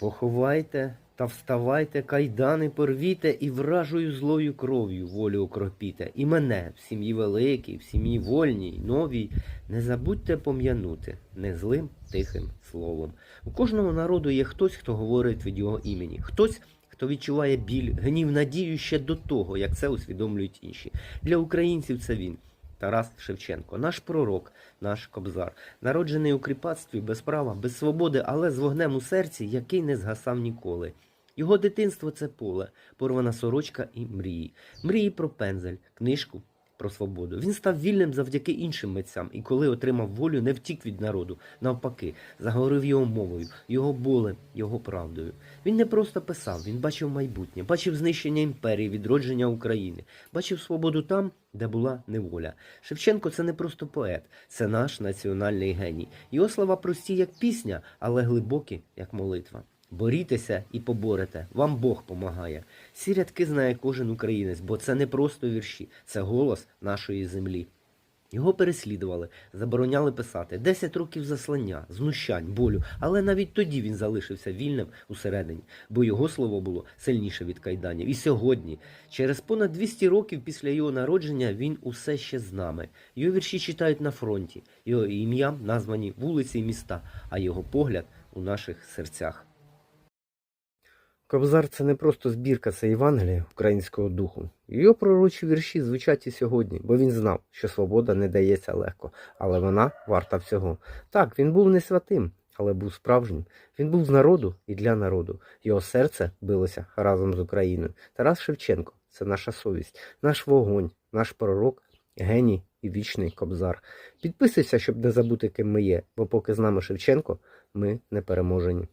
Поховайте та вставайте, кайдани порвіте і вражою злою кров'ю волю окропіте. І мене в сім'ї великій, в сім'ї вольній, новій, не забудьте пом'янути не злим тихим словом. У кожного народу є хтось, хто говорить від його імені, хтось, хто відчуває біль, гнів, надію ще до того, як це усвідомлюють інші. Для українців це він. Тарас Шевченко, наш пророк, наш кобзар, народжений у кріпацтві без права, без свободи, але з вогнем у серці, який не згасав ніколи. Його дитинство це поле, порвана сорочка і мрії. Мрії про пензель, книжку про свободу. Він став вільним завдяки іншим митцям, і коли отримав волю, не втік від народу. Навпаки, заговорив його мовою, його болем, його правдою. Він не просто писав, він бачив майбутнє, бачив знищення імперії, відродження України, бачив свободу там, де була неволя. Шевченко це не просто поет, це наш національний геній. Його слова прості, як пісня, але глибокі, як молитва. Борітеся і поборете, вам Бог помагає. Ці рядки знає кожен українець, бо це не просто вірші, це голос нашої землі. Його переслідували, забороняли писати. Десять років заслання, знущань, болю, але навіть тоді він залишився вільним усередині, бо його слово було сильніше від кайданів. І сьогодні, через понад 200 років після його народження, він усе ще з нами. Його вірші читають на фронті, його ім'ям названі вулиці і міста, а його погляд у наших серцях. Кобзар це не просто збірка, це Євангелія українського духу. Його пророчі вірші звучать і сьогодні, бо він знав, що свобода не дається легко, але вона варта всього. Так, він був не святим, але був справжнім. Він був з народу і для народу. Його серце билося разом з Україною. Тарас Шевченко це наша совість, наш вогонь, наш пророк, геній і вічний кобзар. Підписуйся, щоб не забути, ким ми є, бо поки з нами Шевченко, ми не переможені.